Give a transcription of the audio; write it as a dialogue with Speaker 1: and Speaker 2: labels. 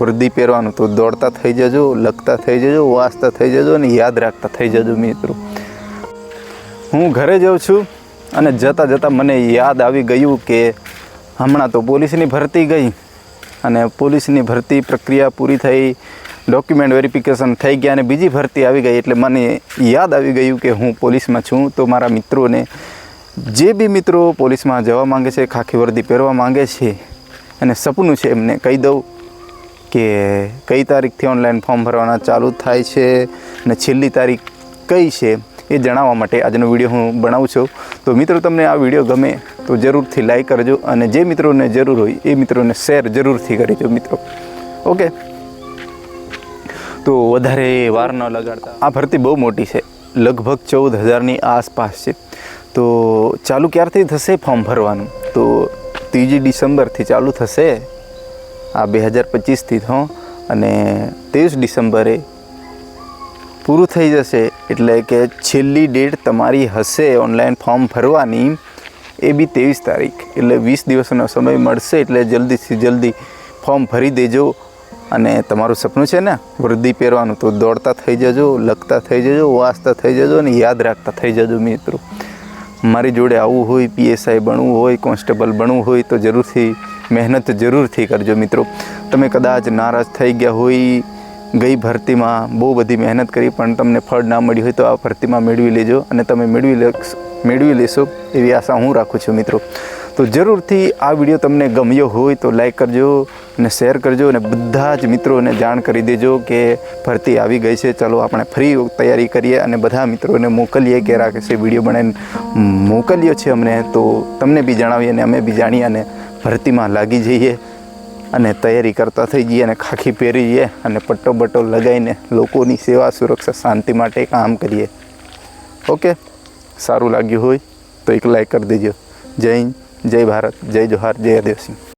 Speaker 1: વર્દી પહેરવાનું તો દોડતા થઈ જજો, લખતા થઈ જજો, વાંચતા થઈ જજો અને યાદ રાખતા થઈ જજો મિત્રો. હું ઘરે જાઉં છું અને જતાં જતાં મને યાદ આવી ગયું કે હમણાં તો પોલીસની ભરતી ગઈ અને પોલીસની ભરતી પ્રક્રિયા પૂરી થઈ, ડોક્યુમેન્ટ વેરિફિકેશન થઈ ગયા અને બીજી ભરતી આવી ગઈ એટલે મને યાદ આવી ગયું કે હું પોલીસમાં છું. તો મારા મિત્રોને જે બી મિત્રો પોલીસમાં જવા માંગે છે, ખાખી વર્દી પહેરવા માંગે છે અને સપનું છે એમને કહી દઉં. કે કઈ તારીખથી ઓનલાઈન ફોર્મ ભરવાના ચાલુ થાય છે અને છેલ્લી તારીખ કઈ છે એ જણાવવા માટે આજનો વીડિયો હું બનાવું છું. તો મિત્રો, તમને આ વીડિયો ગમે તો જરૂરથી લાઈક કરજો અને જે મિત્રોને જરૂર હોય એ મિત્રોને શેર જરૂરથી કરજો મિત્રો. ઓકે તો વધારે વાર ન લગાડતા. આ ભરતી બહુ મોટી છે. લગભગ ચૌદ હજારની આસપાસ છે. તો ચાલુ ક્યારથી થશે ફોર્મ ભરવાનું? તો ત્રીજી ડિસેમ્બરથી ચાલુ થશે. આ બે હજાર પચીસથી થો અને ત્રેવીસ ડિસેમ્બરે પૂરું થઈ જશે. એટલે કે છેલ્લી ડેટ તમારી હશે ઓનલાઈન ફોર્મ ભરવાની એ બી ત્રેવીસ તારીખ. એટલે વીસ દિવસનો સમય મળશે, એટલે જલ્દીથી જલ્દી ફોર્મ ભરી દેજો. અને તમારું સપનું છે ને, વૃદ્ધિ પહેરવાનું, તો દોડતા થઈ જજો, લખતા થઈ જજો, વાંચતા થઈ જજો અને યાદ રાખતા થઈ જજો મિત્રો. મારી જોડે આવવું હોય, પીએસઆઈ બનવું હોય, કોન્સ્ટેબલ બનવું હોય, તો જરૂરથી મહેનત જરૂરથી કરજો મિત્રો. તમે કદાચ નારાજ થઈ ગયા હોય, ગઈ ભરતીમાં બહુ બધી મહેનત કરી, પણ તમને ફળ ના મળ્યું હોય તો આ ભરતીમાં મેળવી લેજો અને તમે મેળવી લેશ મેળવી લેશો એવી આશા હું રાખું છું મિત્રો. તો જરૂરથી આ વીડિયો તમને ગમ્યો હોય તો લાઈક કરજો અને શેર કરજો અને બધા જ મિત્રોને જાણ કરી દેજો કે ભરતી આવી ગઈ છે. ચલો આપણે ફરી તૈયારી કરીએ અને બધા મિત્રોને મોકલીએ કે રાકેશે વીડિયો બનાવીને મોકલ્યો છે અમને તો તમને બી જણાવીએ અને અમે બી જાણીએ અને ભરતીમાં લાગી જઈએ અને તૈયારી કરતા થઈ જઈએ અને ખાખી પહેરીએ અને પટ્ટો બટ્ટો લગાવીને લોકોની સેવા સુરક્ષા શાંતિ માટે કામ કરીએ. ઓકે? સારું લાગ્યું હોય તો એક લાઈક કરી દેજો. જય હિન્દ, જય ભારત, જય જોહાર, જય આદિવાસી.